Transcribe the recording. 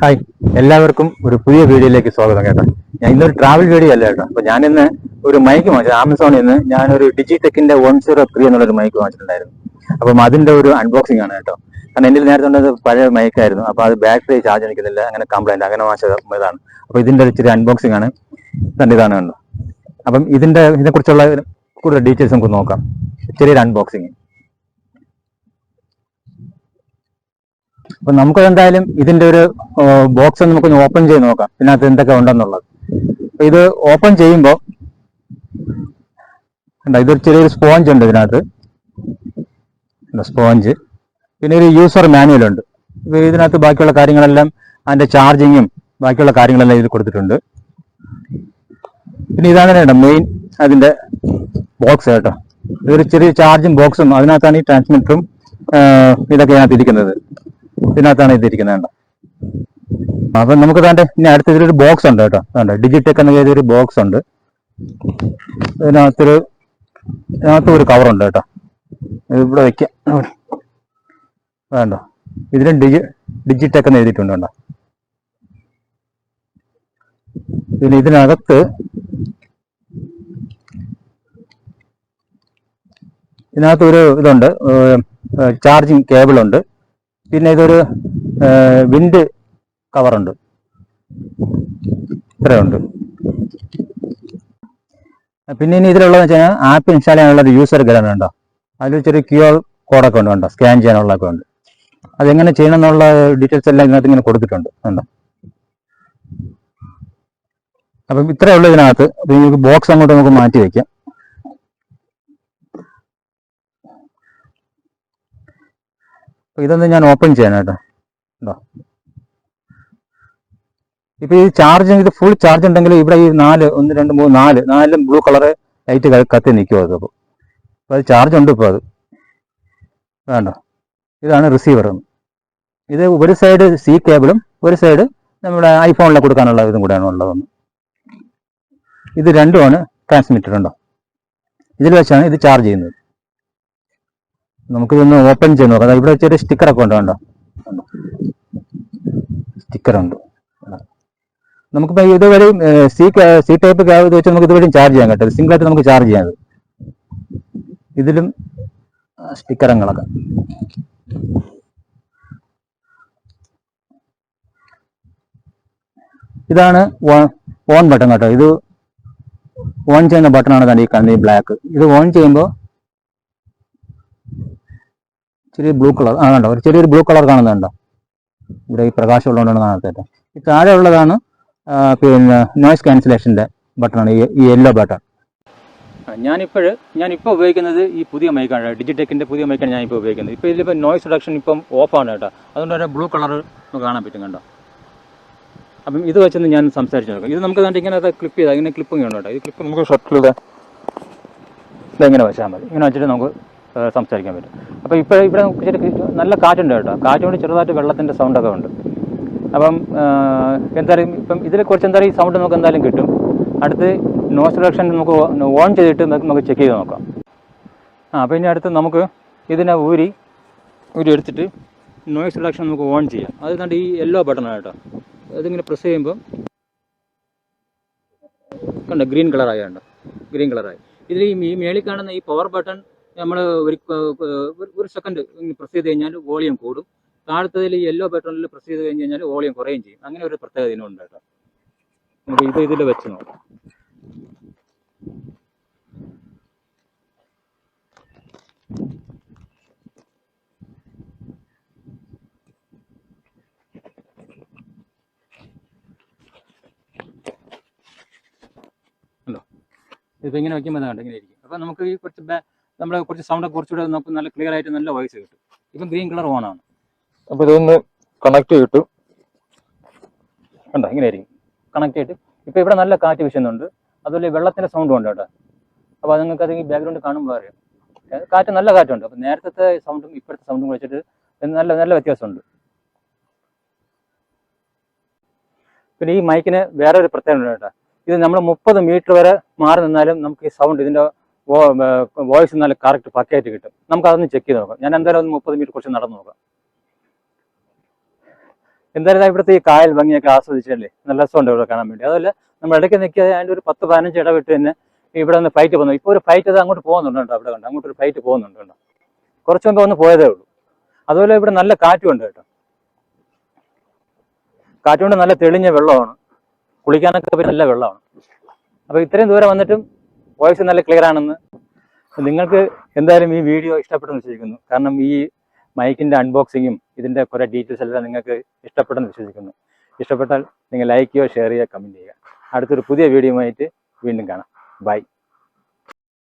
Hi എല്ലാവർക്കും ഒരു പുതിയ വീഡിയോയിലേക്ക് സ്വാഗതം കേട്ടോ. ഞാൻ ഇന്നൊരു ട്രാവൽ വീഡിയോ അല്ല കേട്ടോ. അപ്പൊ ഞാൻ ഇന്ന് ഒരു മൈക്ക് വാങ്ങിച്ചു. ആമസോണിൽ നിന്ന് ഞാനൊരു ഡിജിടെക്കിന്റെ വൺ സീറോ ത്രീ എന്നുള്ള ഒരു മൈക്ക് വാങ്ങിച്ചിട്ടുണ്ടായിരുന്നു. അപ്പം അതിന്റെ ഒരു അൺബോക്സിംഗ് ആണ് കേട്ടോ. കാരണം എന്റെ നേരത്തെ ഉണ്ടത് പഴയ മൈക്കായിരുന്നു അപ്പൊ അത് ബാറ്ററി ചാർജ് എടുക്കുന്നില്ല അങ്ങനെ കംപ്ലൈന്റ് അങ്ങനെ വാങ്ങിച്ചത് ഇതാണ്. അപ്പൊ ഇതിന്റെ ഇച്ചിരി അൺബോക്സിംഗ് ആണ്. ഇതാണ് കണ്ടു. അപ്പം ഇതിന്റെ ഇതിനെ കുറിച്ചുള്ള കൂടുതൽ ഡീറ്റെയിൽസ് നമുക്ക് നോക്കാം. ചെറിയൊരു അൺബോക്സിങ് അപ്പൊ നമുക്ക് എന്തായാലും ഇതിന്റെ ഒരു ബോക്സ് നമുക്ക് ഓപ്പൺ ചെയ്ത് നോക്കാം. ഇതിനകത്ത് എന്തൊക്കെ ഉണ്ടെന്നുള്ളത്. അപ്പൊ ഇത് ഓപ്പൺ ചെയ്യുമ്പോൾ കണ്ടോ ഇതൊരു ചെറിയൊരു സ്പോഞ്ച് ഉണ്ട് ഇതിനകത്ത്. സ്പോഞ്ച്. പിന്നെ ഒരു യൂസർ മാനുവൽ ഉണ്ട്. ഇതിനകത്ത് ബാക്കിയുള്ള കാര്യങ്ങളെല്ലാം അതിന്റെ ചാർജിങ്ങും ബാക്കിയുള്ള കാര്യങ്ങളെല്ലാം ഇതിൽ കൊടുത്തിട്ടുണ്ട്. പിന്നെ ഇതാണ് കേട്ടോ മെയിൻ അതിന്റെ ബോക്സ് കേട്ടോ. ഇതൊരു ചെറിയ ചാർജും ബോക്സും അതിനകത്താണ് ഈ ട്രാൻസ്മിറ്ററും ഇതൊക്കെ ഇതിനകത്ത് ഇരിക്കുന്നത്. ഇതിനകത്താണ് ഇതിരിക്കുന്നത് കേട്ടോ അപ്പൊ നമുക്ക് താണ്ടെ ഇനി അടുത്ത ഇതിലൊരു ബോക്സ് ഉണ്ട് കേട്ടോ. വേണ്ട ഡിജിറ്റ് എന്ന ഒരു ബോക്സ് ഉണ്ട്. ഇതിനകത്തൊരു ഇതിനകത്ത് ഒരു കവർ ഉണ്ട് കേട്ടോ. ഇവിടെ വെക്കാം. വേണ്ട ഇതിലും ഡിജി ഡിജിറ്റെക് എന്ന് എഴുതിയിട്ടുണ്ട് കേട്ടോ പിന്നെ ഇതിനകത്ത് ഇതിനകത്ത് ഒരു ഇതുണ്ട് ചാർജിങ് കേബിൾ ഉണ്ട്. പിന്നെ ഇതൊരു വിൻഡ് കവറുണ്ട്. ഇത്രയുണ്ട്. പിന്നെ ഇനി ഇതിലുള്ളതെന്ന് വെച്ച് കഴിഞ്ഞാൽ ആപ്പ് ഇൻസ്റ്റാൾ ചെയ്യാനുള്ളത് യൂസർ ഗൈഡ് ഉണ്ടോ? അതിൽ ചെറിയ ക്യു ആർ കോഡൊക്കെ ഉണ്ട് കണ്ടോ? സ്കാൻ ചെയ്യാനുള്ളതൊക്കെ ഉണ്ട്. അതെങ്ങനെ ചെയ്യണം എന്നുള്ള ഡീറ്റെയിൽസ് എല്ലാം ഇതിനകത്ത് ഇങ്ങനെ കൊടുത്തിട്ടുണ്ട് കണ്ടോ? അപ്പം ഇത്രയേ ഉള്ളൂ ഇതിനകത്ത്. ബോക്സ് അങ്ങോട്ട് നമുക്ക് മാറ്റി വെക്കാം. അപ്പൊ ഇതൊന്ന് ഞാൻ ഓപ്പൺ ചെയ്യാൻ കേട്ടോ. ഉണ്ടോ ഇപ്പൊ ഈ ചാർജ് ഇത് ഫുൾ ചാർജ് ഉണ്ടെങ്കിൽ ഇവിടെ ഈ നാല് ഒന്ന് രണ്ട് മൂന്ന് നാല് നാലും ബ്ലൂ കളർ ലൈറ്റ് കത്തി നിൽക്കുമോ അത് അപ്പോൾ. അപ്പൊ അത് ചാർജ് ഉണ്ട് ഇപ്പോൾ അത്. വേണ്ട. ഇതാണ് റിസീവർ ഇത് ഒരു സൈഡ് സി കേബിളും ഒരു സൈഡ് നമ്മുടെ ഐഫോണിലെ കൊടുക്കാനുള്ള ഇതും കൂടെയാണ് ഉള്ളതെന്ന് ഇത് രണ്ടുമാണ് ട്രാൻസ്മിറ്റർ ഉണ്ടോ? ഇതിൽ വെച്ചാണ് ഇത് ചാർജ് ചെയ്യുന്നത്. നമുക്കിതൊന്ന് ഓപ്പൺ ചെയ്ത് നോക്കാം. ഇവിടെ വെച്ചൊരു സ്റ്റിക്കറൊക്കെ ഉണ്ട് കണ്ടോ? സ്റ്റിക്കർ ഉണ്ട്. നമുക്കിപ്പോ ഇതുവരെ സി സി ടൈപ്പ് ഇത് വെച്ച് നമുക്ക് ഇതുവരെയും ചാർജ് ചെയ്യാൻ കേട്ടോ സിംഗിൾ ആയിട്ട് നമുക്ക് ചാർജ് ചെയ്യാം ഇതിലും സ്റ്റിക്കറങ്ങളൊക്കെ ഇതാണ് ഓൺ ബട്ടൺ കേട്ടോ. ഇത് ഓൺ ചെയ്യുന്ന ബട്ടണാണ് തന്നെ ഈ കണ്ണി ബ്ലാക്ക് ഇത് ഓൺ ചെയ്യുമ്പോൾ ചെറിയ ബ്ലൂ കളർ ആ കണ്ടോ? ഒരു ചെറിയൊരു ബ്ലൂ കളർ കാണുന്നുണ്ടോ? ഇവിടെ ഈ പ്രകാശം ഉള്ളതുകൊണ്ടാണ് കാണാത്തത്. ഈ താഴെ ഉള്ളതാണ് പിന്നെ നോയ്സ് ക്യാൻസലേഷന്റെ ബട്ടണാണ് ഈ യെല്ലോ ബട്ടൺ ഞാനിപ്പോൾ ഞാനിപ്പോൾ ഉപയോഗിക്കുന്നത് ഈ പുതിയ മൈക്കാണ് ഡിജിടെക്കിന്റെ പുതിയ മൈക്കാണ് ഞാനിപ്പോൾ ഉപയോഗിക്കുന്നത്. ഇപ്പോൾ ഇതിലിപ്പോൾ നോയ്സ് റിഡക്ഷൻ ഇപ്പം ഓഫാണ് കേട്ടോ. അതുകൊണ്ട് തന്നെ ബ്ലൂ കളർ കാണാൻ പറ്റും കണ്ടോ? അപ്പം ഇത് വെച്ചൊന്ന് ഞാൻ സംസാരിച്ച് നോക്കാം. ഇത് നമുക്ക് കണ്ടിട്ട് ഇങ്ങനെ ക്ലിപ്പ് ചെയ്താൽ ഇങ്ങനെ ക്ലിപ്പ് ഉണ്ട് കേട്ടോ. ഈ ക്ലിപ്പ് നമുക്ക് ഷർട്ടിൽ ഇതെങ്ങനെ വെച്ചാൽ മതി. ഇങ്ങനെ വെച്ചിട്ട് നമുക്ക് സംസാരിക്കാൻ പറ്റും. അപ്പോൾ ഇപ്പോൾ ഇവിടെ നല്ല കാറ്റുണ്ട് കേട്ടോ. കാറ്റുകൊണ്ട് ചെറുതായിട്ട് വെള്ളത്തിന്റെ സൗണ്ടൊക്കെ ഉണ്ട്. അപ്പം എന്തായാലും ഇപ്പം ഇതിൽ കുറച്ച് എന്തായാലും ഈ സൗണ്ട് നമുക്ക് എന്തായാലും കിട്ടും. അടുത്ത് നോയ്സ് റിഡക്ഷൻ നമുക്ക് ഓൺ ചെയ്തിട്ട് നമുക്ക് ചെക്ക് ചെയ്ത് നോക്കാം. ആ അപ്പോൾ ഇനി അടുത്ത് നമുക്ക് ഇതിനെ ഊരി ഊരി എടുത്തിട്ട് നോയ്സ് റിഡക്ഷൻ നമുക്ക് ഓൺ ചെയ്യാം. അത് കണ്ട് ഈ യെല്ലോ ബട്ടണാണ് കേട്ടോ. അതിങ്ങനെ പ്രസ് ചെയ്യുമ്പോൾ കണ്ടോ ഗ്രീൻ കളറായി കണ്ടോ. ഗ്രീൻ കളറായി ഇതിൽ ഈ മേളിൽ കാണുന്ന ഈ പവർ ബട്ടൺ നമ്മൾ ഒരു ഒരു- സെക്കൻഡ് പ്രസ് ചെയ്ത് കഴിഞ്ഞാൽ വോളിയം കൂടും. താഴത്തതിൽ യെല്ലോ ബട്ടണിൽ പ്രസ് ചെയ്ത് കഴിഞ്ഞ് കഴിഞ്ഞാൽ വോളിയം കുറയും ചെയ്യും. അങ്ങനെ ഒരു പ്രത്യേകത ഇതിനുണ്ട് കേട്ടോ. നമുക്ക് ഇത് ഇതിൽ വെച്ച് നോക്കാം. ഇതിപ്പോൾ ഇങ്ങനെ വയ്ക്കുമ്പോൾ കണ്ടോ? ഇങ്ങനെ ഇരിക്കും. അപ്പോൾ നമുക്ക് ഈ കുറച്ച് നമ്മുടെ കുറച്ച് സൗണ്ട് കുറച്ചുകൂടെ നമുക്ക് നല്ല ക്ലിയർ ആയിട്ട് നല്ല വോയിസ് കിട്ടും. ഇപ്പം ഗ്രീൻ കളർ ഓൺ ആണ്. അപ്പോൾ ഇതൊന്ന് കണക്ട് ചെയ്തിട്ട്. കണ്ടോ ഇങ്ങനെ ആയിരിക്കും. കണക്ട് ചെയ്തിട്ട്. ഇപ്പോൾ ഇവിടെ നല്ല കാറ്റ് വീശുന്നുണ്ട്. അതുപോലെ വെള്ളത്തിന്റെ സൗണ്ടും ഉണ്ട് കേട്ടോ. അപ്പോൾ നിങ്ങൾക്ക് അത് ബാക്ക്ഗ്രൗണ്ട് കാണുമ്പോൾ അറിയാം. കാറ്റ് നല്ല കാറ്റുണ്ട്. അപ്പോൾ നേരത്തെ സൗണ്ടും ഇപ്പോഴത്തെ സൗണ്ടും വെച്ചിട്ട് നല്ല നല്ല വ്യത്യാസമുണ്ട്. പിന്നെ ഈ മൈക്കിന് വേറെ ഒരു പ്രത്യേകത ഉണ്ട് കേട്ടോ. ഇത് നമ്മൾ മുപ്പത് മീറ്റർ വരെ മാറി നിന്നാലും നമുക്ക് ഈ സൗണ്ട് ഇതിന്റെ വോയിസ് നല്ല കറക്റ്റ് പക്കായിട്ട് കിട്ടും. നമുക്ക് അതൊന്ന് ചെക്ക് ചെയ്ത് നോക്കാം. ഞാൻ എന്തായാലും ഒന്ന് മുപ്പത് മീറ്റർ കുറച്ച് നടന്നു നോക്കാം. എന്തായാലും ഇവിടുത്തെ ഈ കായൽ ഭംഗിയൊക്കെ ആസ്വദിച്ചല്ലേ? നല്ല രസമുണ്ട് ഇവിടെ കാണാൻ വേണ്ടി. അതുപോലെ നമ്മൾ ഇടയ്ക്ക് നിൽക്കുക അതിന്റെ ഒരു പത്ത് പതിനഞ്ച് ഇടവിട്ട് തന്നെ ഇവിടെ നിന്ന് ഫ്ലൈറ്റ് പോകുന്നു. ഇപ്പോൾ ഒരു ഫൈറ്റ് അത് അങ്ങോട്ട് പോകുന്നുണ്ട് അവിടെ കണ്ടോ? അങ്ങോട്ട് ഒരു ഫ്ലൈറ്റ് പോകുന്നുണ്ട് കേട്ടോ കുറച്ച് മുമ്പ് ഒന്ന് പോയതേ ഉള്ളൂ. അതുപോലെ ഇവിടെ നല്ല കാറ്റും ഉണ്ട് കേട്ടോ. കാറ്റുകൊണ്ട് നല്ല തെളിഞ്ഞ വെള്ളമാണ്. കുളിക്കാനൊക്കെ നല്ല വെള്ളമാണ്. അപ്പോൾ ഇത്രയും ദൂരം വന്നിട്ടും വോയിസ് നല്ല ക്ലിയർ ആണെന്ന്. നിങ്ങൾക്ക് എന്തായാലും ഈ വീഡിയോ ഇഷ്ടപ്പെട്ടെന്ന് വിശ്വസിക്കുന്നു. കാരണം ഈ മൈക്കിന്റെ അൺബോക്സിങ്ങും ഇതിന്റെ കുറേ ഡീറ്റെയിൽസ് എല്ലാം നിങ്ങൾക്ക് ഇഷ്ടപ്പെട്ടെന്ന് വിശ്വസിക്കുന്നു. ഇഷ്ടപ്പെട്ടാൽ നിങ്ങൾ ലൈക്ക് ചെയ്യുക ഷെയർ ചെയ്യുക കമന്റ് ചെയ്യുക. അടുത്തൊരു പുതിയ വീഡിയോയുമായിട്ട് വീണ്ടും കാണാം. ബൈ